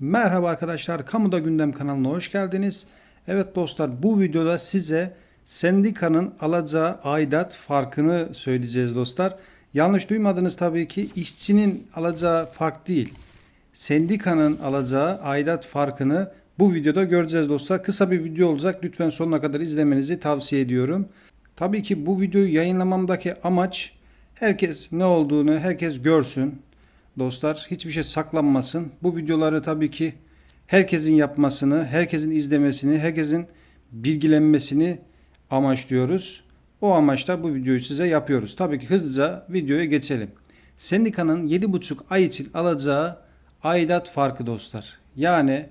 Merhaba arkadaşlar, Kamuda Gündem kanalına hoş geldiniz. Evet dostlar, bu videoda size sendikanın alacağı aidat farkını söyleyeceğiz dostlar. Yanlış duymadınız tabii ki. işçinin alacağı fark değil. Sendikanın alacağı aidat farkını bu videoda göreceğiz dostlar. Kısa bir video olacak. Lütfen sonuna kadar izlemenizi tavsiye ediyorum. Tabii ki bu videoyu yayınlamamdaki amaç herkes ne olduğunu herkes görsün. Dostlar hiçbir şey saklanmasın. Bu videoları tabii ki herkesin yapmasını, herkesin izlemesini, herkesin bilgilenmesini amaçlıyoruz. O amaçla bu videoyu size yapıyoruz. Tabii ki hızlıca videoya geçelim. Sendikanın 7,5 ay için alacağı aidat farkı dostlar. Yani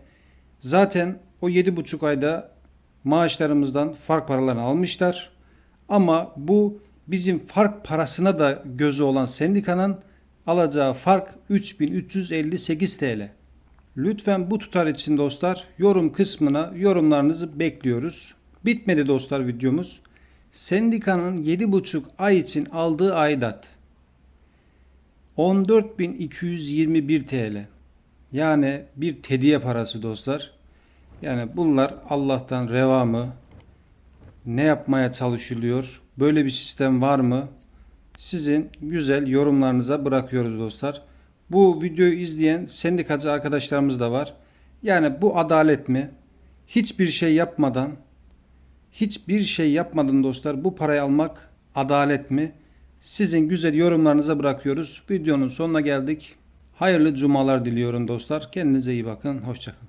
zaten o 7,5 ayda maaşlarımızdan fark paralarını almışlar. Ama bu bizim fark parasına da gözü olan sendikanın alacağı fark 3358 TL. Lütfen bu tutar için dostlar yorum kısmına yorumlarınızı bekliyoruz. Bitmedi dostlar videomuz. Sendikanın 7,5 ay için aldığı aidat 14.221 TL. Yani bir tediye parası dostlar. Yani bunlar Allah'tan reva mı? Ne yapmaya çalışılıyor? Böyle bir sistem var mı? Sizin güzel yorumlarınıza bırakıyoruz dostlar. Bu videoyu izleyen sendikacı arkadaşlarımız da var. Yani bu adalet mi? Hiçbir şey yapmadan hiçbir şey yapmadan dostlar bu parayı almak adalet mi? Sizin güzel yorumlarınıza bırakıyoruz. Videonun sonuna geldik. Hayırlı cumalar diliyorum dostlar. Kendinize iyi bakın. Hoşçakalın.